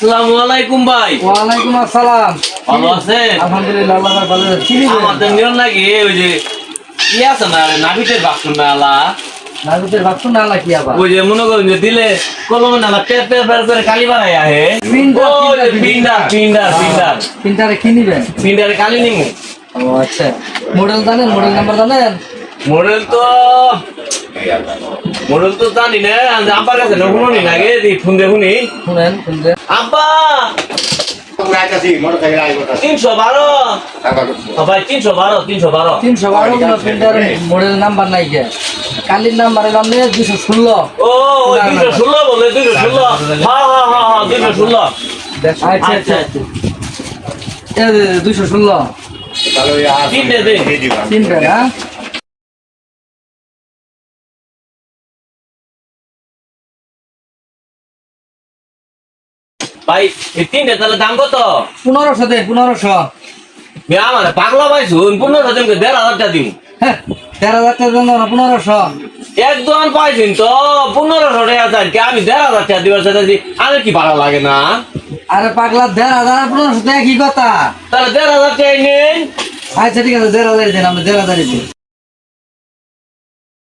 আসসালামু আলাইকুম ভাই। ওয়ালাইকুম আসসালাম। ভালো আছেন? আলহামদুলিল্লাহ আল্লাহ ভালো আছে আমাদের নিয়ম নাকি ওই যে কি আছে না নাবিতের বাক্স মেলা? নাজুতের ভাবছ না আলা কি আবার? ওই যে মনে করেন যে দিলে কলমে না পের করে কালি বানাই আহে। পিন্ডার, পিন্ডার, পিন্ডার পিন্ডার পিন্ডার কি নিবেন? পিন্ডারে কালি নিমু। ও আচ্ছা। মডেল জানেন? মডেল নাম্বার জানেন? মডেল তো মডেল তো জানি না আব্বার কাছে না শুনি না গে দি ফোন দে শুনি। শুনেন আব্বা! মোটরসাইকেল আইবো তা তিনশো বারো। টাকা ও ভাই তিনশো বারো তিনশো বারো। তিনশো বারো কোনো প্রিন্টার মডেল নাম্বার নাই কালির নাম্বার এলাম নিয়ে দুশো ষোলো। ও না, না, না। ষোলো বলে দুইশো ষোলো। হ্যাঁ হ্যাঁ হ্যাঁ হ্যাঁ ষোলো। আচ্ছা আচ্ছা। দুশো ষোলো। তিনটে দে। তিনটে হ্যাঁ ভাই তিনটে তাহলে দাম কত? পনেরোশো দে পনেরোশো। আমার পাগলা ভাই শুন পনেরো জনকে দেড় হাজার টাকা দিন। হ্যাঁ হাজার দেন পনেরোশো। পাইছেন তো পনেরোশো টাকা আমি দেড় হাজার টাকা দিবার চাইছি আমি কি ভাড়া লাগে না? আরে পাগলা দেড় হাজার আর পনেরোশো টাকা কি কথা। তাহলে দেড় হাজার টাকা নেই আচ্ছা ঠিক আছে দেড় হাজার দেন আমরা দেড় হাজারই দিই।